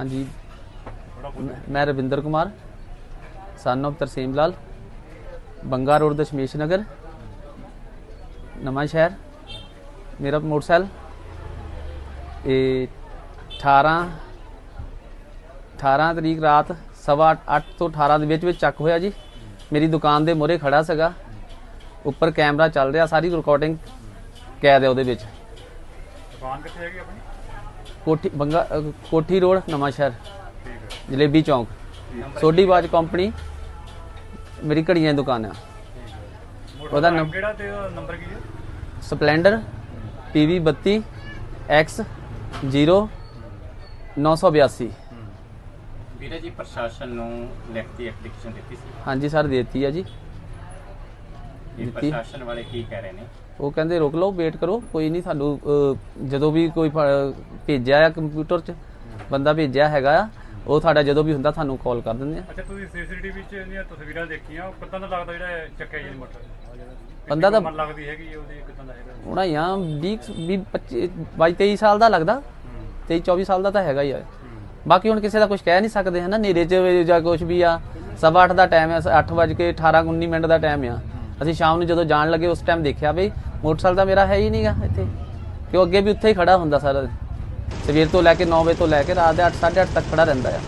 ਹਾਂਜੀ। ਮੈਂ- ਮੈਂ Ravinder Kumar son of Tarsem Lal, Banga road Dashmesh Nagar, Nawanshahr, ਮੇਰਾ ਮੋਟਰਸਾਈਕਲ ਇਹ 18 18 ਤਰੀਕ ਰਾਤ ਸਵਾ 8 ਤੋਂ 18 ਦੇ ਵਿੱਚ ਵਿੱਚ ਚੱਕ ਹੋਇਆ ਜੀ। ਮੇਰੀ ਦੁਕਾਨ ਦੇ ਮੂਹਰੇ ਖੜਾ ਸੀਗਾ। ਉੱਪਰ ਕੈਮਰਾ ਚੱਲ ਰਿਹਾ, ਸਾਰੀ ਰਿਕਾਰਡਿੰਗ ਕੈਦ ਹੈ ਉਹਦੇ ਵਿੱਚ। ਦੁਕਾਨ ਕਿੱਥੇ ਹੈਗੀ ਆਪਣੀ? ਕੋਠੀ ਬੰਗਾ ਅ, ਕੋਠੀ ਰੋਡ ਨਵਾਂ ਸ਼ਹਿਰ ਠੀਕ ਹੈ ਜਲੇਬੀ ਚੌਂਕ। ਸੋਢੀ ਬਾਜ ਕੰਪਨੀ ਮੇਰੀ ਘੜੀਆਂ ਦੀ ਦੁਕਾਨ ਆ। ਉਹਦਾ ਨੰਬ- ਕਿਹੜਾ ਤੇ ਨੰਬਰ ਕੀ ਹੈ? ਸਪਲੈਂਡਰ PV 32 X 0 982 ਵੀਰੇ ਜੀ ਪ੍ਰਸ਼ਾਸਨ ਨੂੰ ਲਿਖਤੀ ਐਪਲੀਕੇਸ਼ਨ ਦਿੱਤੀ ਸੀ। ਹਾਂਜੀ ਸਰ ਦੇਤੀ ਆ ਜੀ। ਇਹ ਦਿੱਤੀ। ਪ੍ਰਸ਼ਾਸਨ ਵਾਲੇ ਕੀ ਕਹਿ ਰਹੇ ਨੇ? ਉਹ ਕਹਿੰਦੇ ਰੁਕ ਲਓ ਵੇਟ ਕਰੋ ਕੋਈ ਨਹੀਂ ਅ, ਜਦੋਂ ਵੀ ਕੋਈ ਫ- ਭੇਜਿਆ ਆ ਕੰਪਿਊਟਰ 'ਚ ਬੰਦਾ ਭੇਜਿਆ ਹੈਗਾ ਆ ਉਹ ਤੁਹਾਡਾ ਜਦੋਂ ਵੀ ਹੁੰਦਾ ਤੁਹਾਨੂੰ ਕਾਲ ਕਰ ਦਿੰਦੇ ਆ। ਅੱਛਾ ਤੁਸੀਂ ਸੀਸੀਟੀਵੀ 'ਚ ਇਹਦੀਆਂ ਤਸਵੀਰਾਂ ਦੇਖੀਆਂ ਉਹ ਕਿੱਦਾਂ ਦਾ ਲੱਗਦਾ ਜਿਹੜਾ ਇਹ ਚੱਕਿਆ ਜੀ ਮੋਟਰ? ਬੰਦਾ ਤਾਂ- ਮਨ ਲੱਗਦੀ ਹੈਗੀ ਉਹਦੀ ਕਿੱਦਾਂ ਦਾ ਹੈਗਾ? ਉਹਨਾਂ ਹੀ ਆ 20 20 25 22 23 ਸਾਲ ਦਾ ਲੱਗਦਾ। 23 24 ਸਾਲ ਦਾ ਤਾਂ ਹੈਗਾ ਹੀ ਆ। ਬਾਕੀ ਹੁਣ ਕਿਸੇ ਦਾ ਕੁਝ ਕਹਿ ਨਹੀਂ ਸਕਦੇ ਹਨਾ ਨੇਰੇ 'ਚ ਜਾਂ ਕੁਝ ਵੀ ਆ ਸਵਾ 8 ਦਾ ਟਾਈਮ ਹੈ 8 ਵਜੇ ਕੇ 18 19 ਮਿੰਟ ਦਾ ਟਾਈਮ ਆ। ਅਸੀਂ ਸ਼ਾਮ ਨੂੰ ਜਦੋਂ ਜਾਣ ਲੱਗੇ ਉਸ ਟਾਈਮ ਦੇਖਿਆ ਬਈ ਮੋਟਰਸਾਈਕਲ ਤਾਂ ਮੇਰਾ ਹੈ ਹੀ ਨਹੀਂਗਾ ਇੱਥੇ। ਕਿ ਉਹ ਅੱਗੇ ਵੀ ਉੱਥੇ ਹੀ ਖੜਾ ਹੁੰਦਾ ਸਾਰਾ। ਸਵੇਰ ਤੋਂ ਲੈ ਕੇ 9 ਵਜੇ ਤੋਂ ਲੈ ਕੇ ਰਾਤ ਦੇ 8 8:30 ਤੱਕ ਖੜਾ ਰਹਿੰਦਾ ਆ।